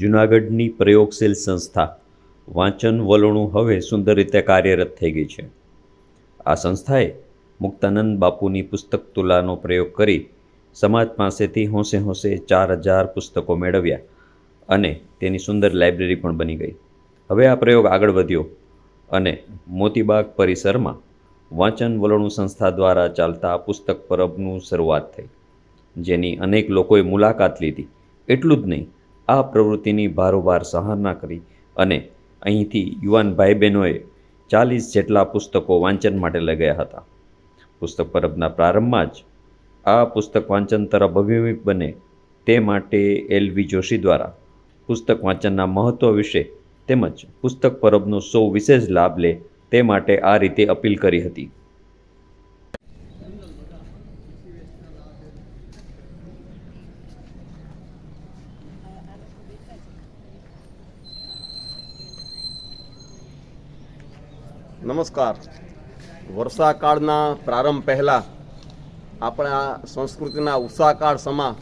જૂનાગઢની પ્રયોગશીલ સંસ્થા વાંચન વલોણું હવે સુંદર રીતે કાર્યરત થઈ ગઈ છે. આ સંસ્થાએ મુક્તાનંદ બાપુની પુસ્તક તુલાનો પ્રયોગ કરી સમાજ પાસેથી હોંશે હોંશે ચાર હજાર પુસ્તકો મેળવ્યા અને તેની સુંદર લાઇબ્રેરી પણ બની ગઈ. હવે આ પ્રયોગ આગળ વધ્યો અને મોતીબાગ પરિસરમાં વાંચન વલોણું સંસ્થા દ્વારા ચાલતા પુસ્તક પરબનું શરૂઆત થઈ. જેની અનેક લોકોએ મુલાકાત લીધી. એટલું જ નહીં આ પ્રવૃત્તિની ભારોભાર સહારના કરી અને અહીંથી યુવાન ભાઈ બહેનોએ ચાલીસ જેટલા પુસ્તકો વાંચન માટે લઈ ગયા હતા. પુસ્તક પરબના પ્રારંભમાં જ આ પુસ્તક વાંચન તરફ અભિમુખ બને તે માટે એલ વી જોશી દ્વારા પુસ્તક વાંચનના મહત્ત્વ વિશે તેમજ પુસ્તક પરબનો સૌ વિશેષ લાભ લે તે માટે આ રીતે અપીલ કરી હતી. નમસ્કાર. વર્ષાકાળના પ્રારંભ પહેલાં આપણા સંસ્કૃતિના ઉષાકાળ સમા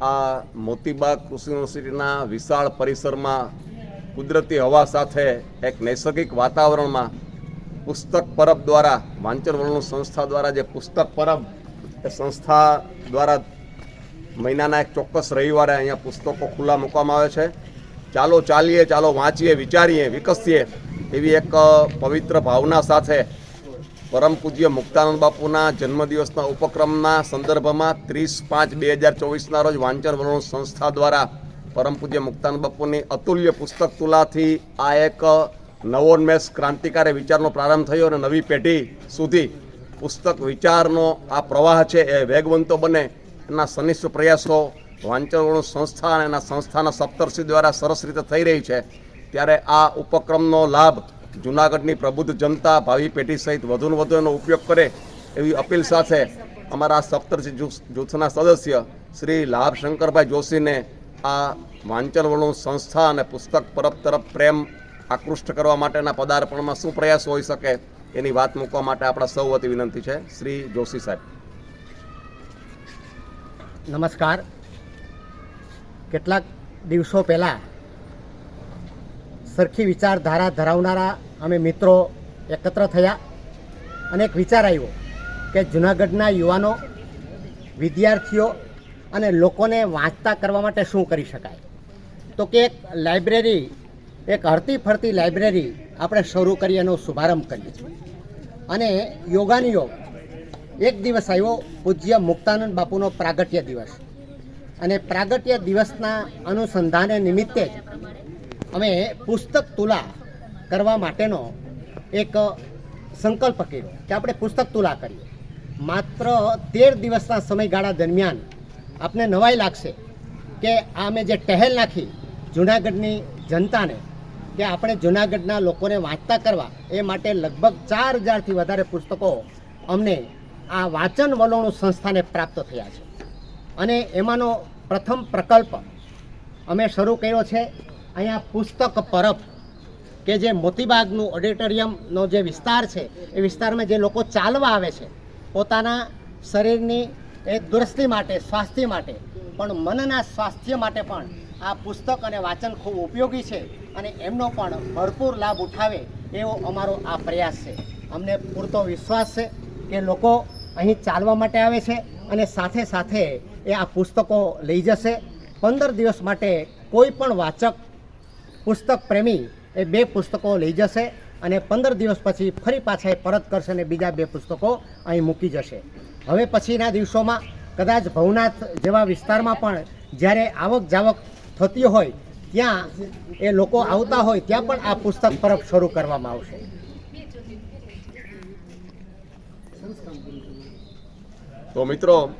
આ મોતીબાગ કૃષિ યુનિવર્સિટીના વિશાળ પરિસરમાં કુદરતી હવા સાથે એક નૈસર્ગિક વાતાવરણમાં પુસ્તક પરબ દ્વારા, વાંચન વલણ સંસ્થા દ્વારા, જે પુસ્તક પરબ એ સંસ્થા દ્વારા મહિનાના એક ચોક્કસ રવિવારે અહીંયા પુસ્તકો ખુલ્લા મૂકવામાં આવે છે. ચાલો ચાલીએ, ચાલો વાંચીએ, વિચારીએ, વિકસીએ એવી એક પવિત્ર ભાવના સાથે પરમ પૂજ્ય મુક્તાનંદ બાપુના જન્મદિવસના ઉપક્રમના સંદર્ભમાં ત્રીસ પાંચ બે હજાર ચોવીસના રોજ વાંચન વલણ સંસ્થા દ્વારા પરમ પૂજ્ય મુક્તાનંદ બાપુની અતુલ્ય પુસ્તક તુલાથી આ એક નવોન્મેષ ક્રાંતિકારી વિચારનો પ્રારંભ થયો અને નવી પેઢી સુધી પુસ્તક વિચારનો આ પ્રવાહ છે એ વેગવંતો બને એના સનિષ્ઠ પ્રયાસો વાંચન સંસ્થા અને એના સંસ્થાના સપ્તર્ષિ દ્વારા સરસ રીતે થઈ રહી છે. ત્યારે આ ઉપક્રમનો લાભ જૂનાગઢની પ્રબુદ્ધ જનતા, ભાવિ પેઢી સહિત વધુને વધુ એનો ઉપયોગ કરે એવી અપીલ સાથે અમારા સપ્તર્ષિ જૂથના સદસ્ય શ્રી લાભ શંકરભાઈ જોશીને આ વાંચન વલણ સંસ્થા અને પુસ્તક પરબ તરફ પ્રેમ આકૃષ્ટ કરવા માટેના પદાર્પણમાં શું પ્રયાસ હોઈ શકે એની વાત મૂકવા માટે આપણા સૌ વતી વિનંતી છે. શ્રી જોશી સાહેબ. નમસ્કાર. કેટલાક દિવસો પહેલાં સરખી વિચારધારા ધરાવનારા અમે મિત્રો એકત્ર થયા અને એક વિચાર આવ્યો કે જૂનાગઢના યુવાનો, વિદ્યાર્થીઓ અને લોકોને વાંચતા કરવા માટે શું કરી શકાય. તો કે એક લાઇબ્રેરી, એક હરતી ફરતી લાઇબ્રેરી આપણે શરૂ કરી એનો શુભારંભ કરીએ અને યોગાની યોગ એક દિવસ આવ્યો પૂજ્ય મુક્તાનંદ બાપુનો પ્રાગટ્ય દિવસ. અને પ્રાગટ્ય દિવસના અનુસંધાને નિમિત્તે અમે પુસ્તક તુલા કરવા માટેનો એક સંકલ્પ કર્યો કે આપણે પુસ્તક તુલા કરીએ. માત્ર તેર દિવસના સમયગાળા દરમિયાન આપને નવાઈ લાગશે કે આ અમે જે ટહેલ નાખી જૂનાગઢની જનતાને કે આપણે જૂનાગઢના લોકોને વાંચતા કરવા એ માટે લગભગ ચાર હજારથી વધારે પુસ્તકો અમને આ વાંચન વલોણું સંસ્થાને પ્રાપ્ત થયા છે. અને એમાંનો પ્રથમ પ્રકલ્પ અમે શરૂ કર્યો છે અહીંયા પુસ્તક પરબ, કે જે મોતીબાગનું ઓડિટોરિયમનો જે વિસ્તાર છે, એ વિસ્તારમાં જે લોકો ચાલવા આવે છે, પોતાના શરીરની એક દુરસ્તી માટે, સ્વાસ્થ્ય માટે, પણ મનના સ્વાસ્થ્ય માટે પણ આ પુસ્તક અને વાંચન ખૂબ ઉપયોગી છે અને એમનો પણ ભરપૂર લાભ ઉઠાવે એવો અમારો આ પ્રયાસ છે. અમને પૂરતો વિશ્વાસ છે કે લોકો અહીં ચાલવા માટે આવે છે. અને સાથે સાથે એ આ પુસ્તકો લઈ જશે. પંદર દિવસ માટે કોઈ પણ વાચક, પુસ્તક પ્રેમી એ બે પુસ્તકો લઈ જશે અને પંદર દિવસ પછી ફરી પાછા એ પરત કરશે અને બીજા બે પુસ્તકો અહીં મૂકી જશે. હવે પછીના દિવસોમાં કદાચ ભવનાથ જેવા વિસ્તારમાં પણ જ્યારે આવક જાવક થતી હોય, ત્યાં એ લોકો આવતા હોય, ત્યાં પણ આ પુસ્તક પરબ શરૂ કરવામાં આવશે. તો મિત્રો,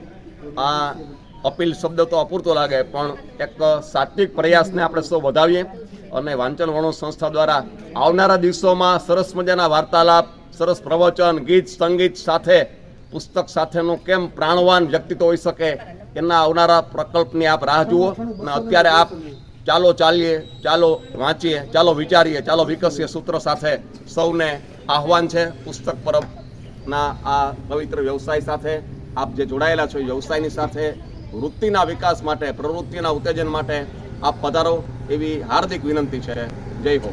આ અપીલ શબ્દ તો અપૂરતો લાગે, પણ એક સાત્વિક પ્રયાસને આપણે સૌ વધાવીએ અને વાંચન વર્ણો સંસ્થા દ્વારા આવનારા દિવસોમાં સરસ મજાના વાર્તાલાપ, સરસ પ્રવચન, ગીત, સંગીત સાથે, પુસ્તક સાથેનું કેમ પ્રાણવાન વ્યક્તિત્વ હોઈ શકે, એના આવનારા પ્રકલ્પની આપ રાહ જુઓ અને અત્યારે આપ ચાલો ચાલીએ, ચાલો વાંચીએ, ચાલો વિચારીએ, ચાલો વિકસીએ સૂત્ર સાથે સૌને આહવાન છે પુસ્તક પરબના આ પવિત્ર વ્યવસાય સાથે. આપ જે જોડાયેલા છો વ્યવસાયની સાથે, વૃત્તિના વિકાસ માટે, પ્રવૃત્તિના ઉત્તેજન માટે આપ પધારો એવી હાર્દિક વિનંતી છે. જય હો.